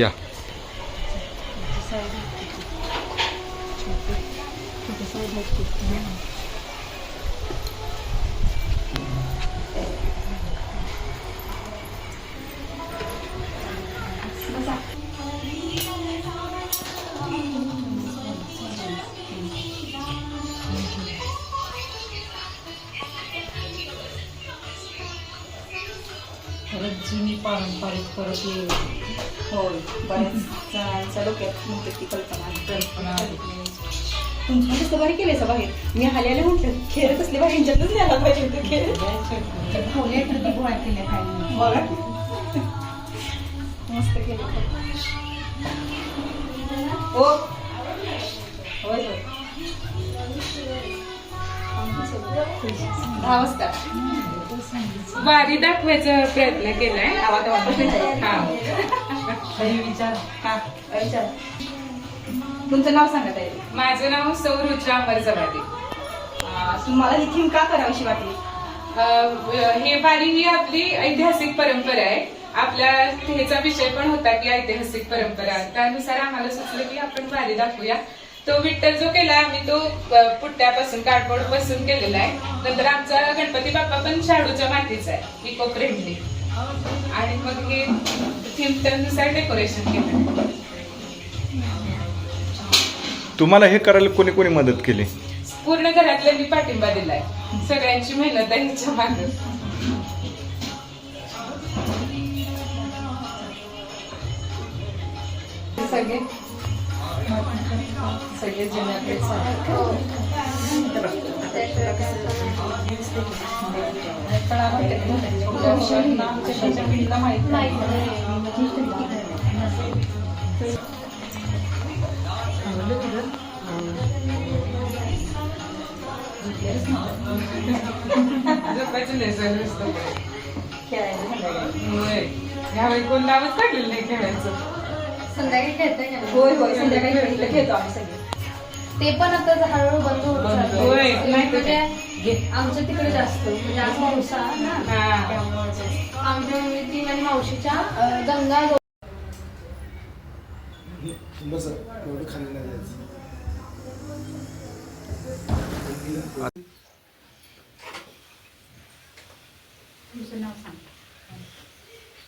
या परत जुनी पारंपरिक परत हे होय बऱ्याच जणांच्या डोक्यात म्हणते ती कल्पना. तुमच्या कसं भारी केलंय सा बाहेर? मी आल्याला म्हटलं खेळ कसले भारी यांच्यातच न्यायला पाहिजे होते खेळ. खावले तर ती गोळा केल्या खायला बघा मस्त केलं. हो होय होय. दहा वाजता वारी दाखवायचा प्रयत्न केलाय. आवाज आवाज. हा. विचार. विचार. तुमचं नाव सांगा ताई. माझं नाव सौरुचा अमर जवादे अं, तुम्हाला ही थीम का करावीशी वाटली? हे वारी ही आपली ऐतिहासिक परंपरा आहे. आपल्या ह्याचा विषय पण होता की ऐतिहासिक परंपरा. त्यानुसार आम्हाला सुचलं की आपण वारी दाखवूया. तो विठ्ठल जो केला आम्ही तो पुट्ट्यापासून कार्डबोर्डपासून केलेला आहे. नंतर आमचा गणपती बाप्पा पण शाडूच्या मातीचा आहे. इको फ्रेंडली आणि मग हे त्यानुसार डेकोरेशन केलं? तुम्हाला हे करायला कोणी कोणी मदत केली? पूर्ण घरातल्यांनी पाठिंबा दिलाय. सगळ्यांची मेहनत आहे ह्याच्या मागे. सगळे. सगळे पिढीला माहीत नाही. ह्यावेळी कोण नावच काढलेलं नाही खेळायचं संध्याकाळी खेळता का? नाही? होय होय संध्याकाळी खेळतो खेळतो आम्ही सगळे. ते पण आता हळूहळू बंद होत नाही आमच्या तिकडे जास्त म्हणजे आज पावसा ना हा. आमच्या ती आणि मावशीच्या गंगा नाव सांग.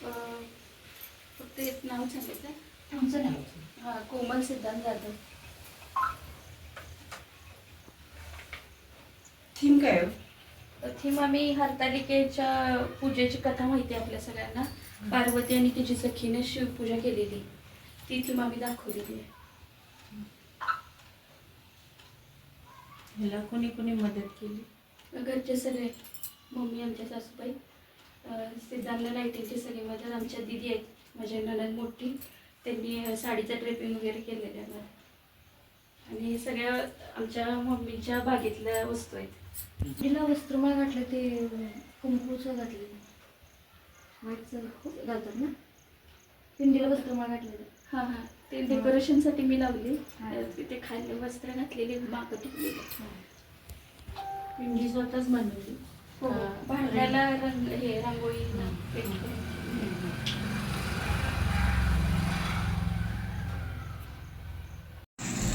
अं, फक्त एक नाव सांगायचं तुमचं नाव? हा कोमल सिद्धांत जाधव. थीम काय? थीम आम्ही हरतालिकेच्या पूजेची कथा माहिती आहे आपल्या सगळ्यांना. पार्वती आणि तिची सखीने शिवपूजा केलेली. ती थीम आम्ही दाखवलेली आहे. ह्याला कोणी कोणी मदत केली? घरचे सगळे. मम्मी आमच्या सासूबाई. अं, सिद्धांत लाईटिंगचे सगळे मदत आमच्या दिदी आहेत. माझ्या ननद मोठी. त्यांनी अं, साडीचं ड्रेपिंग वगैरे केलेलं आहे मला. आणि हे सगळ्या आमच्या मम्मीच्या बागेतल्या वस्तू आहेत. तिला वस्त्रमाळ घातलं ते कुंकूचं घातलेलं व्हाईटचं घालतात ना? पिंडीला वस्त्रमाळ घातलेलं हां हां. ते डेकोरेशनसाठी मी लावली. अं, तिथे खाली वस्त्र घातलेली मागं टिकलेली पिंडी स्वतःच बनवली. हो हा. भांड्याला रंग हे रांगोळी पेंट करून.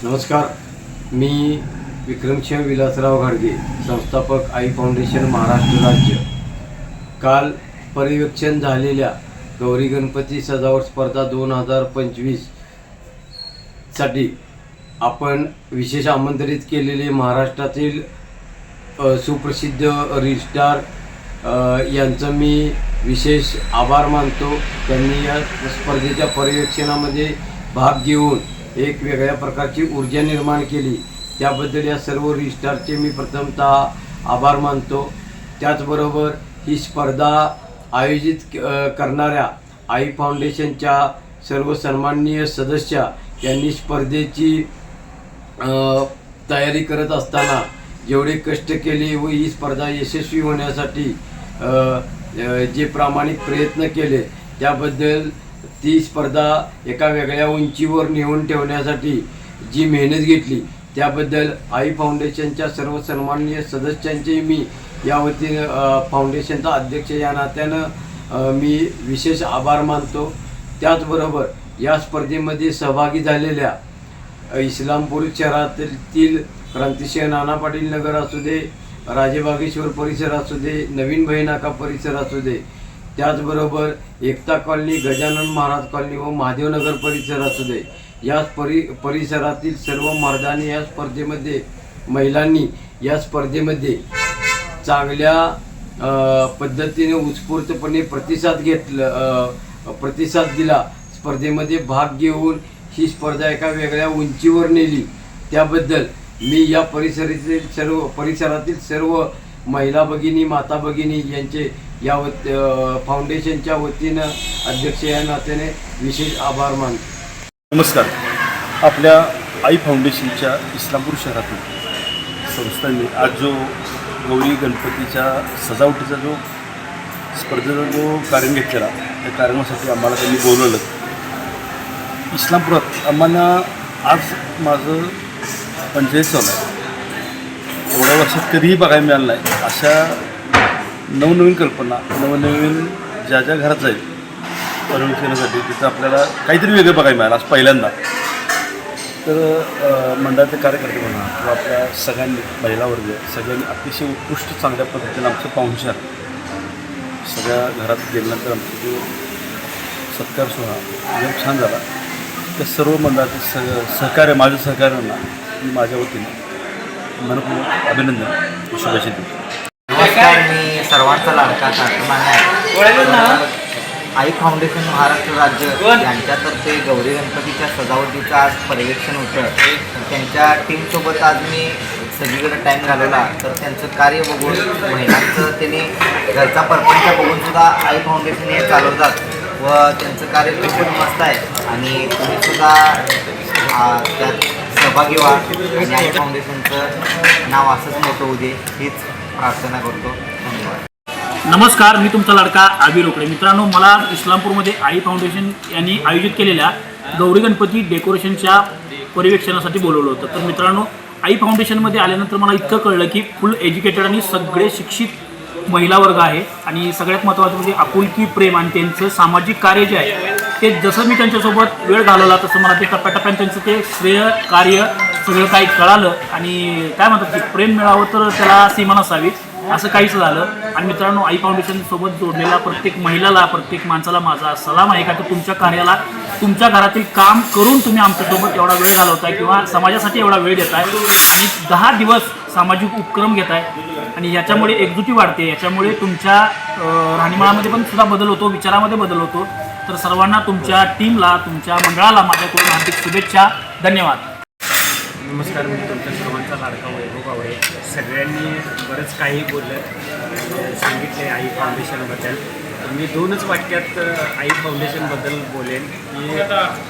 नमस्कार. मी विक्रमसिंह विलासराव घाडगे संस्थापक आई फाउंडेशन महाराष्ट्र राज्य. काल पर्यवेक्षण झालेल्या गौरी गणपती सजावट स्पर्धा दोन हजार पंचवीससाठी आपण विशेष आमंत्रित केलेले महाराष्ट्रातील सुप्रसिद्ध रिस्टार यांचं मी विशेष आभार मानतो. त्यांनी या स्पर्धेच्या पर्यवेक्षणामध्ये भाग घेऊन एक वेगळ्या प्रकारची ऊर्जा निर्माण केली. त्याबद्दल या सर्व रील मी प्रथमतः आभार मानतो. त्याचबरोबर ही स्पर्धा आयोजित करणाऱ्या आई फाउंडेशनच्या सर्व सन्माननीय सदस्य यांनी स्पर्धेची तयारी करत असताना जेवढे कष्ट केले व ही स्पर्धा यशस्वी होण्यासाठी जे प्रामाणिक प्रयत्न केले त्याबद्दल ती स्पर्धा एका वेगळ्या उंचीवर नेऊन ठेवण्यासाठी जी मेहनत घेतली त्याबद्दल आई फाउंडेशनच्या सर्व सन्माननीय सदस्यांचे मी या वतीनं फाउंडेशनचा अध्यक्ष या नात्यानं मी विशेष आभार मानतो. त्याचबरोबर या स्पर्धेमध्ये सहभागी झालेल्या इस्लामपूर शहरातील क्रांतिसिंह नाना पाटील नगर असू दे राजेबागेश्वर परिसर असू दे नवीन बहिनाका परिसर असू दे त्याचबरोबर एकता कॉलनी गजानन महाराज कॉलनी व महादेवनगर परिसर असू दे या परि परिसरातील सर्व मर्दाने या स्पर्धेमध्ये महिलांनी या स्पर्धेमध्ये चांगल्या पद्धतीने उत्स्फूर्तपणे प्रतिसाद घेतला प्रतिसाद दिला. स्पर्धेमध्ये भाग घेऊन ही स्पर्धा एका वेगळ्या उंचीवर नेली. त्याबद्दल मी या परिसरातील सर्व परिसरातील सर्व महिला भगिनी माता भगिनी यांचे या वत फाउंडेशनच्या वतीनं अध्यक्ष या नात्याने विशेष आभार मानतो. नमस्कार. आपल्या आई फाउंडेशनच्या इस्लामपूर शहरातील संस्थांनी आज जो गौरी गणपतीच्या सजावटीचा जो स्पर्धेचा जो कार्यक्रम घेतलेला त्या कार्यक्रमासाठी आम्हाला त्यांनी बोलवलं. इस्लामपुरात आम्हाला आज माझं पंचायत चालू आहे. एवढ्या वर्षात कधीही बघायला मिळालं नाही. अशा नवनवीन कल्पना नवनवीन ज्या ज्या घरात जाईल परमिशनासाठी तिथं आपल्याला काहीतरी वेगळं बघायला मिळालं आज पहिल्यांदा. तर मंडळाचे कार्यकर्ते म्हणा किंवा आपल्या सगळ्यांनी महिला वर्ग सगळ्यांनी अतिशय उत्कृष्ट चांगल्या पद्धतीनं आमचं पाहुणचार. सगळ्या घरात गेल्यानंतर आमचा जो सत्कार सोहळा एकदम छान झाला. त्या सर्व मंडळाचे सह सहकार्य माझ्या सहकार्यांना मी माझ्या वतीने मनपूर्वक अभिनंदन शुभेच्छा देतो. नमस्कार मी सर्वांचा लाडका आई फाउंडेशन महाराष्ट्र राज्य यांच्यातर्फे गौरी गणपतीच्या सजावटीचं आज पर्यवेक्षण होतं त्यांच्या टीमसोबत आज मी सगळीकडे टाईम घालवला. तर त्यांचं कार्य बघून महिलांचं त्यांनी घरचा परपंच बघून सुद्धा आई फाउंडेशन हे चालवतात. व त्यांचं कार्य खूपच मस्त आहे. आणि तुम्ही सुद्धा त्यात सहभागी व्हा. आणि आई फाउंडेशनचं नाव असंच मोठं होऊ दे हीच प्रार्थना करतो. नमस्कार मी तुमचा लडका आबी रोकडे. मित्रांनो मला इस्लामपूरमध्ये आई फाउंडेशन यांनी आयोजित केलेल्या गौरी गणपती डेकोरेशनच्या परिवेक्षणासाठी बोलवलं होतं. तर मित्रांनो आई फाउंडेशनमध्ये आल्यानंतर मला इतकं कळलं की फुल एज्युकेटेड आणि सगळे शिक्षित महिला वर्ग आहे. आणि सगळ्यात महत्त्वाचं म्हणजे आपुलकी प्रेम आणि त्यांचं सामाजिक कार्य जे आहे ते जसं मी त्यांच्यासोबत वेळ घालवला तसं मला ते टप्प्याटप्प्याने त्यांचं ते श्रेय कार्य सगळं काही कळालं. आणि काय म्हणतात की प्रेम मिळावं तर त्याला सीमा नसावी. असं काहीच झालं. आणि मित्रांनो आई फाउंडेशन सोबत जोडलेला प्रत्येक महिलाला प्रत्येक माणसाला माझा सलाम आहे का? तर तुमच्या कार्याला तुमच्या घरातील काम करून तुम्ही आमच्यासोबत एवढा वेळ घालवताय किंवा समाजासाठी एवढा वेळ देताय. आणि दहा दिवस सामाजिक उपक्रम घेताय. आणि याच्यामुळे एकजुटी वाढते. याच्यामुळे तुमच्या राहणीमाळामध्ये राहणीमानामध्ये पण सुद्धा बदल होतो विचारामध्ये बदल होतो. तर सर्वांना तुमच्या टीमला तुमच्या मंडळाला माझ्याकडून हार्दिक शुभेच्छा. धन्यवाद. नमस्कार मी तुमच्या सर्वांचा लाडका वैभव गावडे सगळ्यांनी बरंच काही बोललं. सांगितले आई फाउंडेशनबद्दल मी दोनच वाक्यात आई फाउंडेशनबद्दल बोलेन की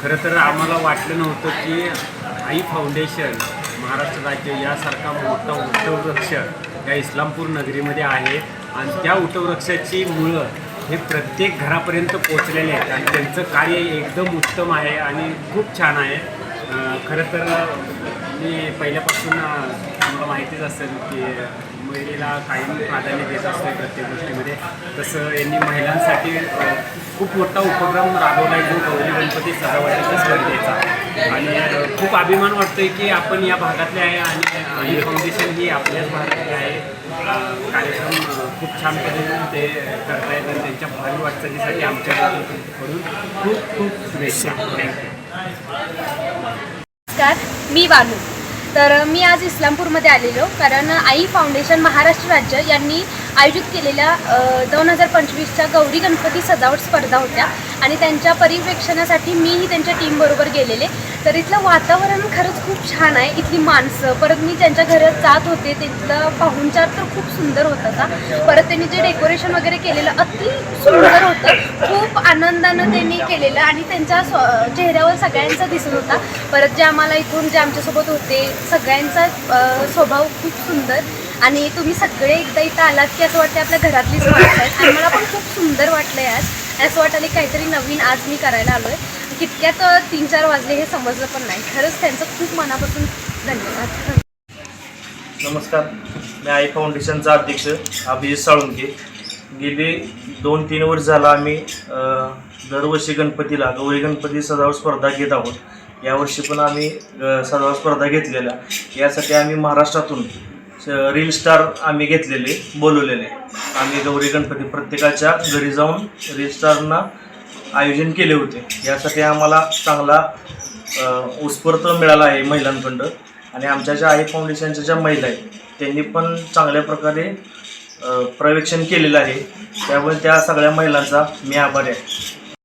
खरं तर आम्हाला वाटलं नव्हतं की आई फाउंडेशन महाराष्ट्र राज्य यासारखा मोठा उठववृक्ष या इस्लामपूर नगरीमध्ये आहे. आणि त्या उठववृक्षाची मुळं हे प्रत्येक घरापर्यंत पोचलेले आहेत. आणि त्यांचं कार्य एकदम उत्तम आहे आणि खूप छान आहे. खरं तर मी पहिल्यापासून अं, माहितीच असेल की महिलेला कायम प्राधान्य देत असतो प्रत्येक गोष्टीमध्ये. तसं यांनी महिलांसाठी खूप मोठा उपक्रम राबवला आहे जो गौरी गणपती सजावटीच्या स्पर्धेचा आणि खूप अभिमान वाटतोय की आपण या भागातले आहे आणि आणि फाउंडेशन ही आपल्याच भागातली आहे. कार्यक्रम खूप छान पद्धतीने ते करतायत आणि त्यांच्या भावी वाटचालीसाठी आमच्याकडून खूप खूप शुभेच्छा. थँक्यू नमस्कार मी बानू तर मी आज इस्लामपूरमध्ये आलेलो. कारण आई फाउंडेशन महाराष्ट्र राज्य यांनी आयोजित केलेल्या दोन हजार पंचवीसच्या गौरी गणपती सजावट स्पर्धा होत्या. आणि त्यांच्या परिवेक्षणासाठी मीही त्यांच्या टीमबरोबर गेलेले. तर इथलं वातावरण खरंच खूप छान आहे. इथली माणसं परत मी त्यांच्या घरात जात होते. तिथलं पाहुणचार तर खूप सुंदर होता का परत त्यांनी जे डेकोरेशन वगैरे केलेलं अति सुंदर होतं. खूप आनंदानं त्यांनी केलेलं आणि त्यांच्या स्व चेहऱ्यावर सगळ्यांचा दिसत होता. परत जे आम्हाला इथून जे आमच्यासोबत होते सगळ्यांचा स्वभाव खूप सुंदर. आणि तुम्ही सगळे एकदा इथं आलात की असं वाटतं आपल्या घरातलीच माणसं आहेत आणि मला पण खूप सुंदर वाटलं आहे आज. असं वाटलं काहीतरी नवीन आज मी करायला आलो आहे कितक्यात तीन चार वाजले हे समजलं पण नाही. खरंच त्यांचं खूप मनापासून धन्यवाद. नमस्कार. मी आई फाउंडेशनचा अध्यक्ष अभिजित साळुंके गेले दोन तीन वर्ष झाला आम्ही दरवर्षी गणपतीला गौरी गणपती सजावट स्पर्धा घेत आहोत. यावर्षी पण आम्ही सजावट स्पर्धा घेतलेल्या. यासाठी आम्ही महाराष्ट्रातून रील स्टार आम्ही घेतलेले बोलवलेले. आम्ही गौरी गणपती प्रत्येकाच्या घरी जाऊन रील स्टारना आयोजन केले होते. यासाठी आम्हाला चांगला उत्स्फूर्त मिळाला आहे महिलांकडं आणि आमच्या ज्या आई फाउंडेशनच्या ज्या महिला आहेत त्यांनी पण चांगल्या प्रकारे प्रवेक्षण केलेलं आहे. त्यामुळे त्या सगळ्या महिलांचा मी आभारी आहे.